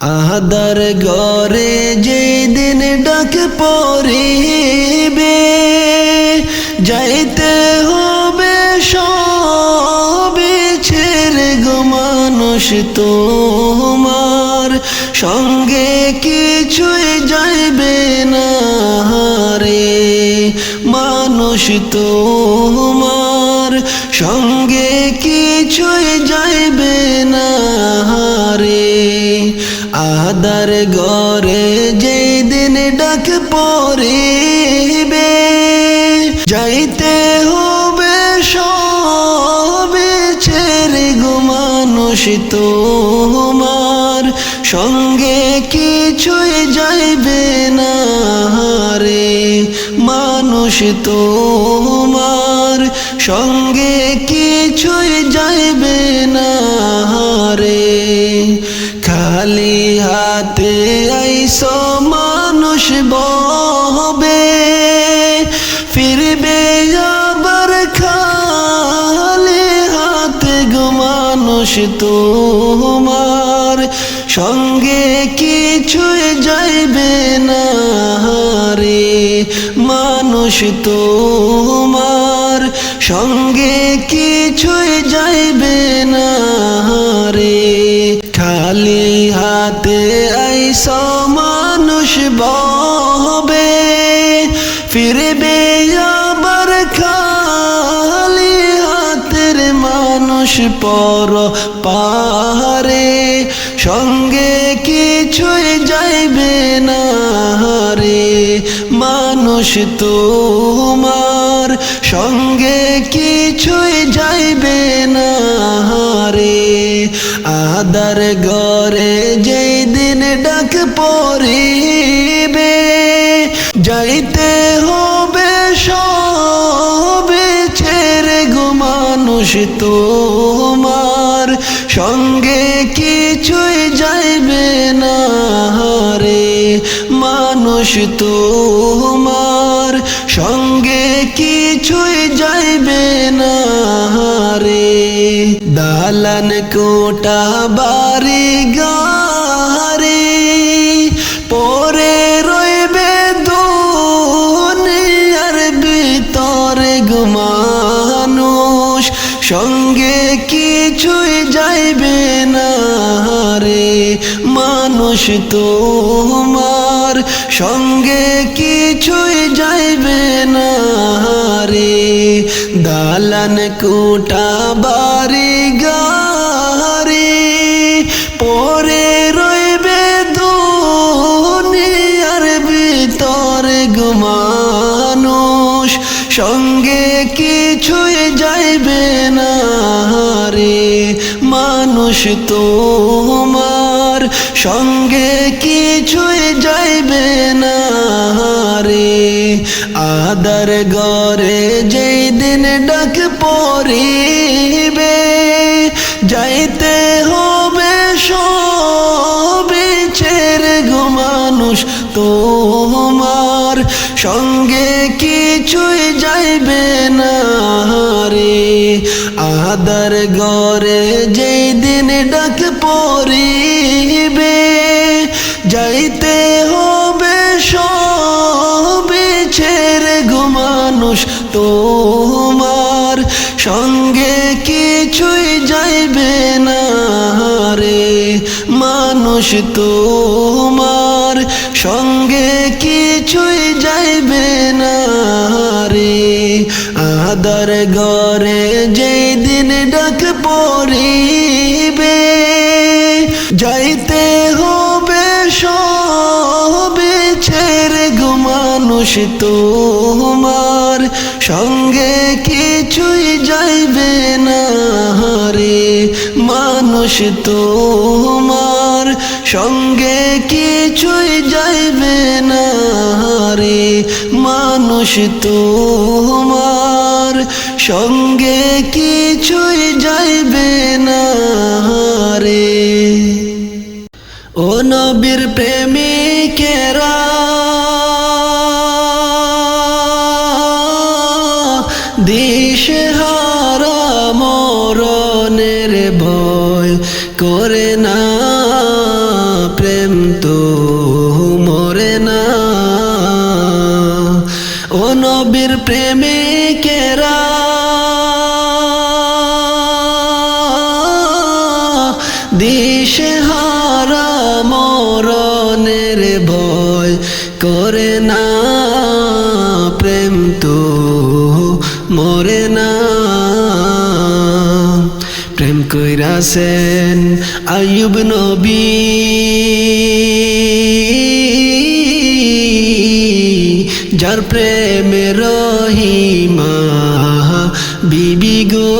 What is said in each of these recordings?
আহাদার গরে যেদিন ডাক পরিবে যাইতে হবে সবে ছেড়ে গো মানুষ তোমার। সঙ্গে কিছুই যাইবে না রে মানুষ তোমার। সঙ্গে কিছুই যাইবে না রে আদার গরে যেদিন ডাক পরিবে যাইতে হবে সবে ছেড়ে গো মানুষ তোমার। সঙ্গে কিছুই যাইবে না রে মানুষ তোমার। সঙ্গে কিছুই আইস মানুষ বহবে, ফিরবে আবার খালি হাতে গো মানুষ তোমার। সঙ্গে কিছুই যাইবে না রে মানুষ তোমার। সঙ্গে কিছুই যাইবে না রে খালি হাতে আইস বহবে ফিরবে আবার খালি হাতের মানুষ পর পারে সঙ্গে কিছুই যাইবে না রে মানুষ তোমার। সঙ্গে কিছুই যাইবে না রে আদার গরে যেই দিন ডাক পরিবে যাইতে হবে সবে, ছেড়ে গো মানুষ তোমার। সঙ্গে কিছুই যাইবে না রে মানুষ তোমার। সঙ্গে কিছুই যাইবে না রে দালান কোটা বাড়ি গারে সঙ্গে কিছুই যাইবে না রে। মানুষ তোমার সঙ্গে কিছুই যাইবে না রে। দালান কোটা বাড়ি গারে সঙ্গে কিছুই যাইবে না রে মানুষ তোমার। সঙ্গে কিছুই যাইবে না রে আদার গরে যেই দিন ডাক পরিবে যাইতে হবে সবে ছেড়ে গো মানুষ তোমার সঙ্গে কিছুই যাইবে না রে। আদার গরে যেই দিন ডাক পরিবে যাইতে হবে সবে ছেড়ে গো মানুষ তোমার। সঙ্গে কিছুই যাইবে না রে মানুষ তোমার আদার গরে যেই দিন ডাক পরিবে যাইতে হবে সবে ছেড়ে গো মানুষ তোমার। সঙ্গে কিছুই যাইবে না রে মানুষ তোমার। সঙ্গে কিছুই যাইবে না রে, মানুষ তোমার। সঙ্গে কিছুই যাইবে না রে। ও নবীর প্রেমিকেরা দিশে হারা মরণের ভয় করে দিশে হারা মরণের ভয় করে না প্রেম তো মরে না। প্রেম কইরাছেন আয়ুব নবী। যার প্রেমে রহিমা, বিবি গো।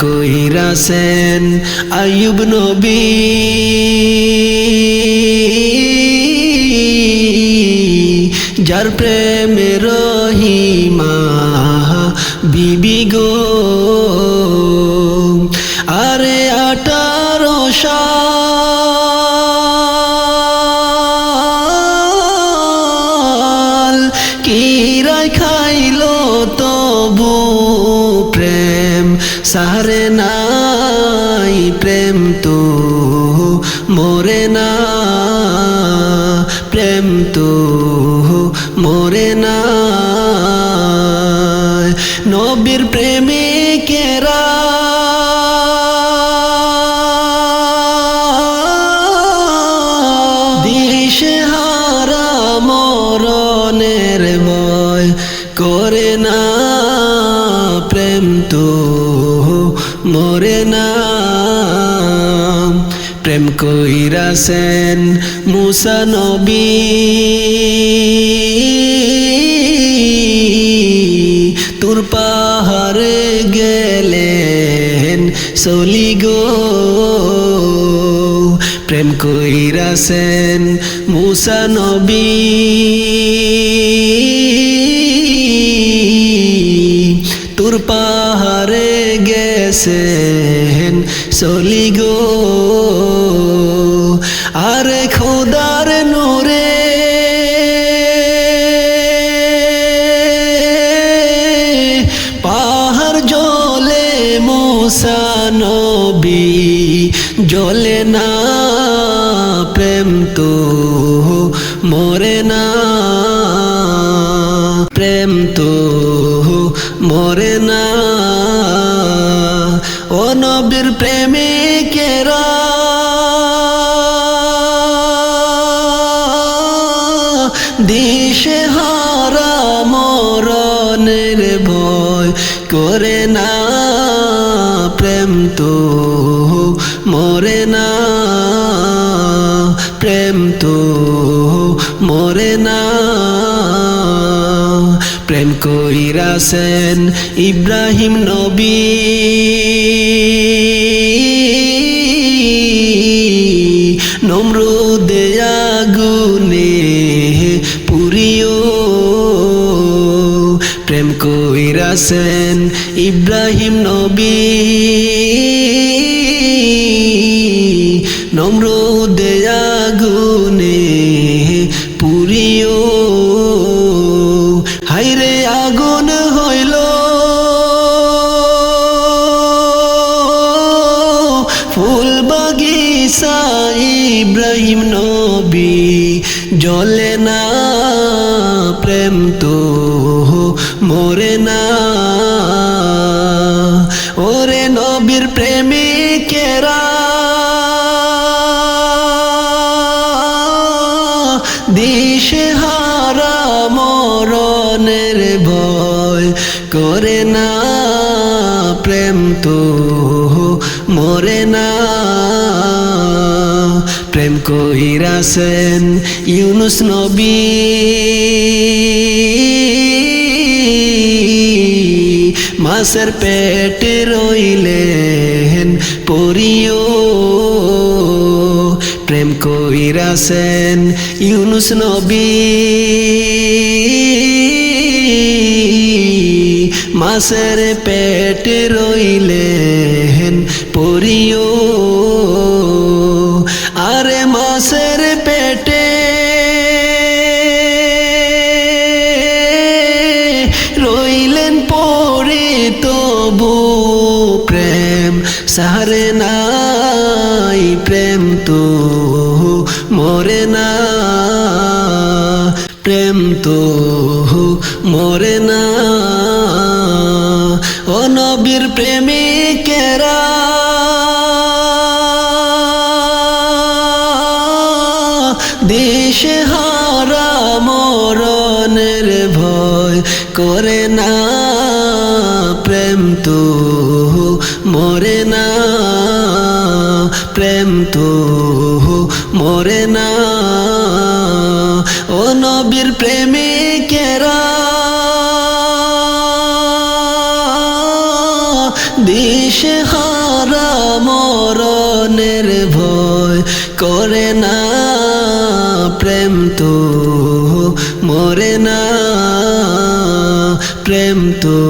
কইরাছেন আয়ুব নবী? যার প্রেমে রহিমা বিবি গো। প্রেম তো প্রেম কইরাছেন মুসা নবী। তোর পাহাড়ে গেলেন সলি গো। প্রেম কইরাছেন মুসা নবী। তোর পাহাড়ে গেছেন সলি গো। প্রেম তো মরে না। ও নবীর প্রেমিকেরা। দিশে হারা মরণের ভয় করে না। প্রেম তো মরে না। প্রেম তো মরে না। প্রেম কইরাছেন ইব্রাহিম নবী। নমরুদে আগুনে পুরিও। প্রেম কইরাছেন ইব্রাহিম নবী। নমরুদে বাগিচা ইব্রাহিম নবী জলে না প্রেম তো মরে না। ওরে নবীর প্রেমিকেরা দিশে কইরাছেন ইউনুস নবী। মাসের পেটে রইলেন, পরিও। প্রেম কইরাছেন ইউনুস নবী। মাসের পেটে রইলেন, পরিও। মরে না। প্রেম তো মরে না। ও নবীর প্রেমিকেরা। দেশে হারা মরণের ভয় করে না। প্রেম তো মরে না। প্রেম তো মরে না। ও নবীর প্রেমিকেরা দিশে হারা মরণের ভয় করে না। প্রেম তো মরে না। প্রেম তো